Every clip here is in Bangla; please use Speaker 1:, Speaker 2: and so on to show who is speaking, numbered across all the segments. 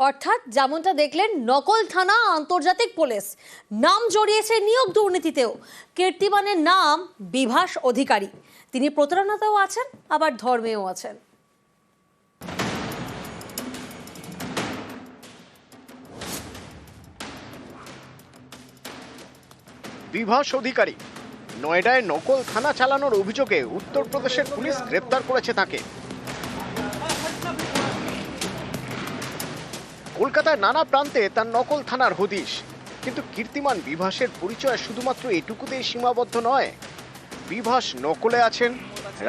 Speaker 1: অর্থাৎ যেমনটা দেখলেন, নকল থানা, আন্তর্জাতিক পুলিশ। নাম জড়িয়েছে নিয়োগ দুর্নীতিতেও। কীর্তিমানের নাম বিভাস অধিকারী। তিনি প্রতারণাতেও আছেন, আবার ধর্মেও আছেন।
Speaker 2: বিভাস অধিকারী, নয়ডায় নকল থানা চালানোর অভিযোগে উত্তরপ্রদেশের পুলিশ গ্রেপ্তার করেছে তাকে। কলকাতার নানা প্রান্তে তার নকল থানার হদিশ। কিন্তু কীর্তিমান বিভাসের পরিচয় শুধুমাত্র এটুকুতেই সীমাবদ্ধ নয়। বিভাস নকলে আছেন,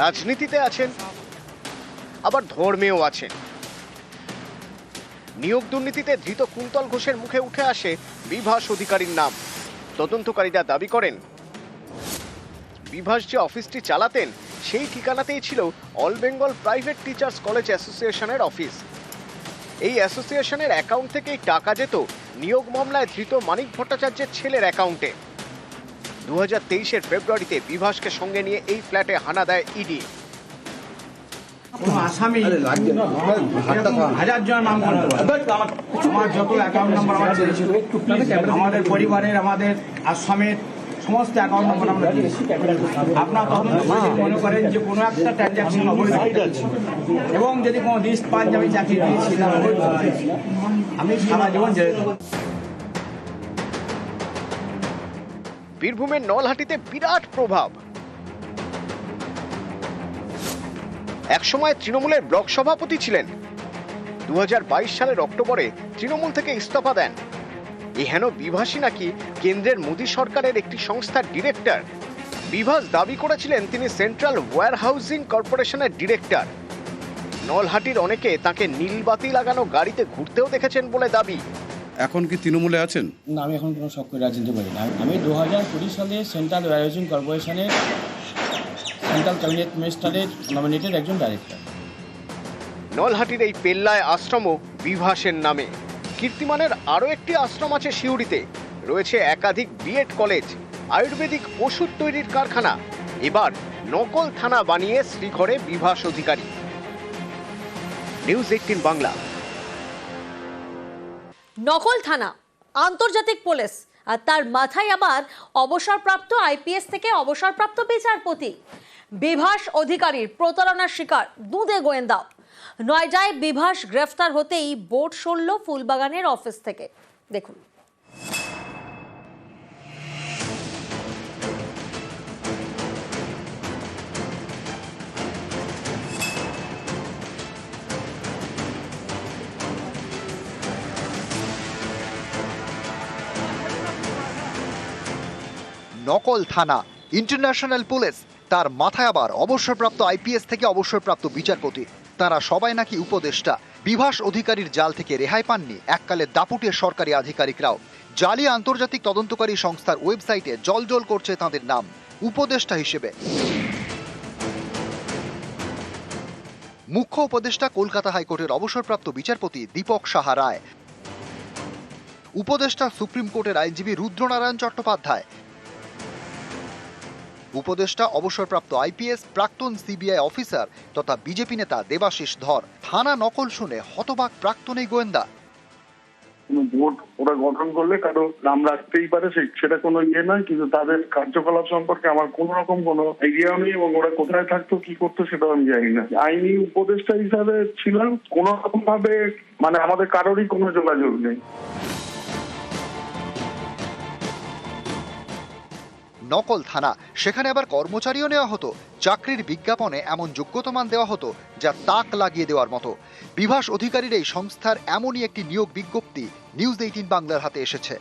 Speaker 2: রাজনীতিতে আছেন, আবার ধর্মেও আছেন। নিয়োগ দুর্নীতিতে ধৃত কুন্তল ঘোষের মুখে উঠে আসে বিভাস অধিকারীর নাম। তদন্তকারীরা দাবি করেন, বিভাস যে অফিসটি চালাতেন, সেই ঠিকানাতেই ছিল all Bengal private teachers college অ্যাসোসিয়েশনের অফিস। এই অ্যাসোসিয়েশনের অ্যাকাউন্ট থেকেই টাকা যেত নিয়োগ মামলায় ধৃত মানিক ভট্টাচার্যের ছেলের অ্যাকাউন্টে। দু হাজার তেইশের ফেব্রুয়ারিতে বিভাসকে সঙ্গে নিয়ে এই ফ্ল্যাটে হানা দেয় ইডি।
Speaker 3: কোনো আসামি? হাজার জন নাম আমার যত অ্যাকাউন্ট নাম্বার আমার আমাদের পরিবারের আমাদের আসামের সমস্ত অ্যাকাউন্ট নাম্বার আমরা দিয়েছি আপনার তদন্ত করে মনে করেন যে কোনো একটা ট্রানজাকশন অবৈধ এবং যদি কোনো লিস্ট পান যে আমি চাকরি দিয়েছি আমি সারা জীবন জেলে দেবো
Speaker 2: বীরভূমের নলহাটিতে বিরাট প্রভাব। একসময় তৃণমূলের ব্লক সভাপতি ছিলেন। দু হাজার বাইশ সালের অক্টোবরে তৃণমূল থেকে ইস্তফা দেন। এই হেন বিভাসী নাকি কেন্দ্রের মোদী সরকারের একটি সংস্থার ডিরেক্টর? বিভাস দাবি করেছিলেন তিনি সেন্ট্রাল ওয়্যার হাউজিং কর্পোরেশনের ডিরেক্টর। নলহাটির অনেকে তাকে নীলবাতি লাগানো গাড়িতে ঘুরতেও দেখেছেন বলে দাবি।
Speaker 4: এখন কি তৃণমূলে আছেন?
Speaker 5: না আমি এখন কোনো সক্রিয় রাজনীতি করি না। আমি দু হাজার কুড়ি সালে সেন্ট্রাল ওয়ারাইজিং কর্পোরেশনের সেন্ট্রাল ক্যাবিনেট মিনিস্টারের নমিনেটেড একজন ডাইরেক্টর
Speaker 2: নলহাটির এই পেল্লায় আশ্রমও বিভাসের নামে। কীর্তিমানের আরও একটি আশ্রম আছে সিউড়িতে। রয়েছে একাধিক বিএড কলেজ, আয়ুর্বেদিক ওষুধ তৈরির কারখানা। এবার নকল থানা বানিয়ে শ্রীঘরে বিভাস অধিকারী। News eighteen Bangla.
Speaker 1: নকল থানা, আন্তর্জাতিক পুলিশ, আর তার মাথায় আবার অবসরপ্রাপ্ত আইপিএস থেকে অবসরপ্রাপ্ত বিচারপতি। বিভাস অধিকারীর প্রতারণার শিকার দুধে গোয়েন্দা। নয়ডায় বিভাস গ্রেফতার হতেই বোট সরল ফুলবাগানের অফিস থেকে। দেখুন।
Speaker 6: নকল থানা ইন্টারন্যাশনাল পুলিশ তার মাথায় আবার অবসরপ্রাপ্ত আইপিএস থেকে অবসরপ্রাপ্ত বিচারপতি। তারা সবাই নাকি উপদেষ্টা। বিভাস অধিকারীর জাল থেকে রেহাই পাননি। এককালে দাপুটের সরকারি আধিকারিকরাও। জালি আন্তর্জাতিক তদন্তকারী সংস্থার ওয়েবসাইটে জলজল করছে তাদের নাম, উপদেষ্টা হিসেবে। মুখ্য উপদেষ্টা কলকাতা হাইকোর্টের অবসরপ্রাপ্ত বিচারপতি দীপক সাহা রায়। উপদেষ্টা সুপ্রিম কোর্টের আইনজীবী রুদ্রনারায়ণ চট্টোপাধ্যায়। উপদেষ্টা, অবসরপ্রাপ্ত আইপিএস, প্রাক্তন সিবিআই অফিসার তথা বিজেপি নেতা দেবাশিস ধর। থানা নকল শুনে হতবাক প্রাক্তন এই গোয়েন্দা।
Speaker 7: কোনো ওরা গঠন করলে কারও নাম রাখতেই পারে সেটা কোনো ইয়ে নয়, কিন্তু তাদের কার্যকলাপ সম্পর্কে আমার কোন রকম কোনো আইডিয়াও নেই এবং ওরা কোথায় থাকতো, কি করতো সেটাও আমি জানি না। আইনি উপদেষ্টা হিসাবে ছিলাম, কোন রকম ভাবে মানে আমাদের কারোরই কোনো যোগাযোগ নেই।
Speaker 6: নকল থানা। সেখানে আবার কর্মচারীও নেওয়া হতো। চাকরির বিজ্ঞাপনে এমন যোগ্যতামান দেওয়া হতো যা তাক লাগিয়ে দেওয়ার মতো। বিভাস অধিকারীর এই সংস্থার এমনই একটি নিয়োগ বিজ্ঞপ্তি নিউজ এইটিন বাংলার হাতে এসেছে।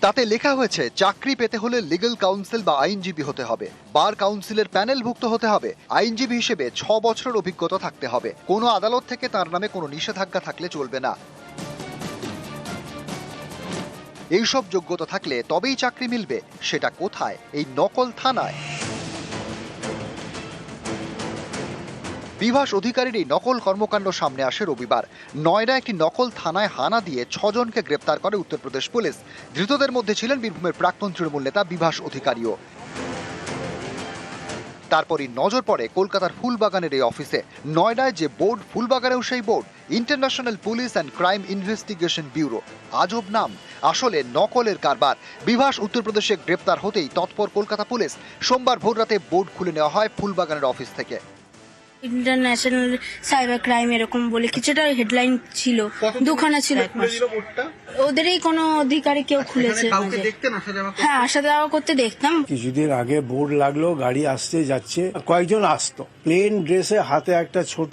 Speaker 6: তাতে লেখা হয়েছে, চাকরি পেতে হলে লিগ্যাল কাউন্সিল বা আইনজীবী হতে হবে। বার কাউন্সিলের প্যানেলভুক্ত হতে হবে। আইনজীবী হিসেবে ছ বছরের অভিজ্ঞতা থাকতে হবে। কোনো আদালত থেকে তার নামে কোনো নিষেধাজ্ঞা থাকলে চলবে না। এইসব যোগ্যতা থাকলে তবেই চাকরি মিলবে। সেটা কোথায়? এই নকল থানায়। বিভাস অধিকারীর এই নকল কর্মকাণ্ড সামনে আসে রবিবার। নয়ডা একটি নকল থানায় হানা দিয়ে ছজনকে গ্রেপ্তার করে উত্তরপ্রদেশ পুলিশ। ধৃতদের মধ্যে ছিলেন বীরভূমের প্রাক্তন তৃণমূল নেতা বিভাস অধিকারীও। তারপরই নজর পড়ে কলকাতার ফুলবাগানের এই অফিসে। নয়ডায় যে বোর্ড, ফুলবাগানেও সেই board. International police and crime investigation bureau. আজব নাম। আসলে নকলের কারবার। বিভাস উত্তরপ্রদেশে গ্রেপ্তার হতেই তৎপর কলকাতা পুলিশ সোমবার ভোররাতে বোর্ড খুলে নেওয়া হয় ফুলবাগানের অফিস থেকে।
Speaker 8: ইন্টারন্যাশনাল সাইবার ক্রাইম এরকম বলে কিছুটা হেডলাইন ছিল দুখানা ছিল ওদেরই কোনো অধিকারী কেউ খুলেছে হ্যাঁ আসা যাওয়া করতে দেখতাম।
Speaker 9: কিছুদিন আগে বোর্ড লাগল গাড়ি আসতে যাচ্ছে কয়েকজন আসতো। প্লেন ড্রেসে হাতে একটা ছোট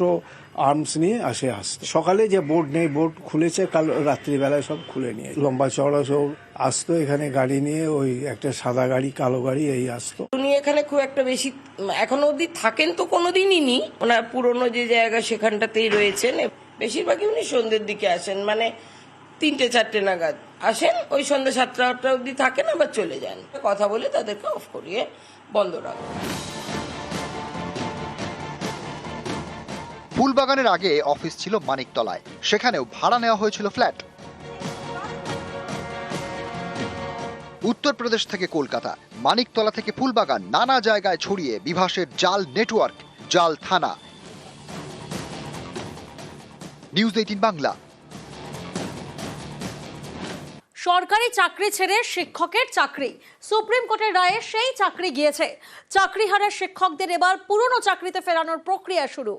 Speaker 9: আর্মস নিয়ে আসে আসতো। সকালে যে বোর্ড নেই বোর্ড খুলেছে, কাল রাত্রিবেলায় সব খুলে নিয়ে লম্বা চওড়া সব আসতো, এখানে গাড়ি নিয়ে ওই একটা সাদা গাড়ি, কালো গাড়ি, এই আসতো।
Speaker 10: উনি এখানে খুব একটা বেশি, এখনও অবধি থাকেন তো কোনোদিনই নি। ওনার পুরনো যে জায়গা সেখানটাতেই রয়েছেন। বেশিরভাগই উনি সন্ধ্যের দিকে আসেন মানে তিনটে, চারটে নাগাদ আসেন। ওই সন্ধ্যে সাতটা, আটটা অবধি থাকেন, আবার চলে যান। কথা বলে তাদেরকে অফ করিয়ে বন্ধ রাখেন।
Speaker 6: ফুলবাগানের আগে অফিস ছিল মানিকতলায়। সেখানেও ভাড়া নেওয়া হয়েছিল ফ্ল্যাট। উত্তরপ্রদেশ থেকে কলকাতা, মানিকতলা থেকে ফুলবাগান নানা জায়গায় ছড়িয়ে বিভাসের জাল নেটওয়ার্ক, জাল থানা। News eighteen Bangla.
Speaker 1: সরকারি চাকরি ছেড়ে শিক্ষকের চাকরি। সুপ্রিম কোর্টের রায়ে সেই চাকরি গিয়েছে। চাকরি হারা শিক্ষকদের এবার পুরনো চাকরিতে ফেরানোর প্রক্রিয়া শুরু।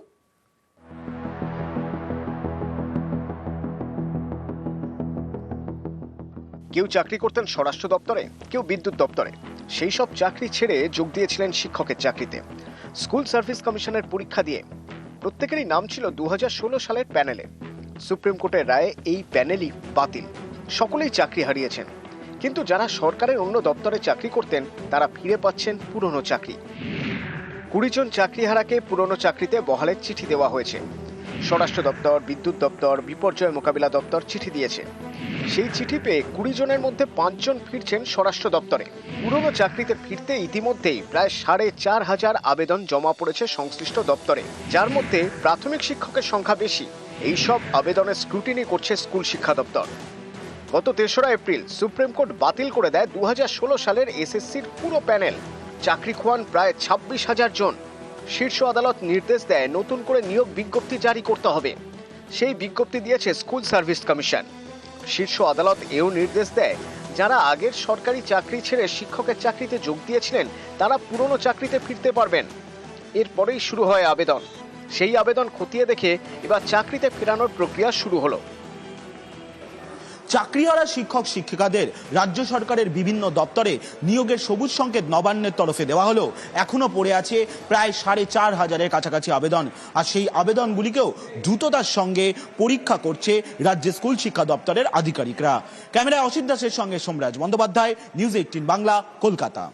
Speaker 2: কেউ চাকরি করতেন স্বরাষ্ট্র দপ্তরে, কেউ বিদ্যুৎ দপ্তরে। সেই সব চাকরি ছেড়ে যোগ দিয়েছিলেন শিক্ষকের চাকরিতে। স্কুল সার্ভিস কমিশনের পরীক্ষা দিয়ে। প্রত্যেকেরই নাম ছিল দু সালের প্যানেলে। সুপ্রিম কোর্টের রায়ে এই প্যানেলই বাতিল। সকলেই চাকরি হারিয়েছেন। কিন্তু যারা সরকারের অন্য দপ্তরে চাকরি করতেন, তারা ফিরে পাচ্ছেন পুরনো চাকরি। কুড়ি জন চাকরিহারাকে পুরনো চাকরিতে বহালের চিঠি দেওয়া হয়েছে। স্বরাষ্ট্র দপ্তর, বিদ্যুৎ দপ্তর, বিপর্যয় মোকাবিলা দপ্তর চিঠি দিয়েছে। সেই চিঠি পেয়ে কুড়ি জনের মধ্যে পাঁচজন ফিরছেন স্বরাষ্ট্র দপ্তরে। পুরনো চাকরিতে ফিরতে ইতিমধ্যেই প্রায় সাড়ে চার হাজার আবেদন জমা পড়েছে সংশ্লিষ্ট দপ্তরে, যার মধ্যে প্রাথমিক শিক্ষকের সংখ্যা বেশি। এইসব আবেদনের স্ক্রুটিনি করছে স্কুল শিক্ষা দপ্তর। গত তেসরা এপ্রিল সুপ্রিম কোর্ট বাতিল করে দেয় দু হাজার ষোলো সালের এসএসসির পুরো প্যানেল। চাকরি খোয়ান প্রায় ছাব্বিশ হাজার জন। শীর্ষ আদালত নির্দেশ দেয় নতুন করে নিয়োগ বিজ্ঞপ্তি জারি করতে হবে। সেই বিজ্ঞপ্তি দিয়েছে স্কুল সার্ভিস কমিশন। শীর্ষ আদালত এও নির্দেশ দেয়, যারা আগের সরকারি চাকরি ছেড়ে শিক্ষকের চাকরিতে যোগ দিয়েছিলেন, তারা পুরনো চাকরিতে ফিরতে পারবেন। এরপরেই শুরু হয় আবেদন। সেই আবেদন খতিয়ে দেখে এবার চাকরিতে ফেরানোর প্রক্রিয়া শুরু হলো।
Speaker 11: চাকরিহারা শিক্ষক শিক্ষিকাদের রাজ্য সরকারের বিভিন্ন দপ্তরে নিয়োগের সবুজ সংকেত নবান্নের তরফে দেওয়া হলো। এখনও পড়ে আছে প্রায় সাড়ে চার হাজারের কাছাকাছি আবেদন। আর সেই আবেদনগুলিকেও দ্রুততার সঙ্গে পরীক্ষা করছে রাজ্যের স্কুল শিক্ষা দপ্তরের আধিকারিকরা। ক্যামেরায় অসিত দাসের সঙ্গে সোমরাজ বন্দ্যোপাধ্যায়, নিউজ এইটিন বাংলা, কলকাতা।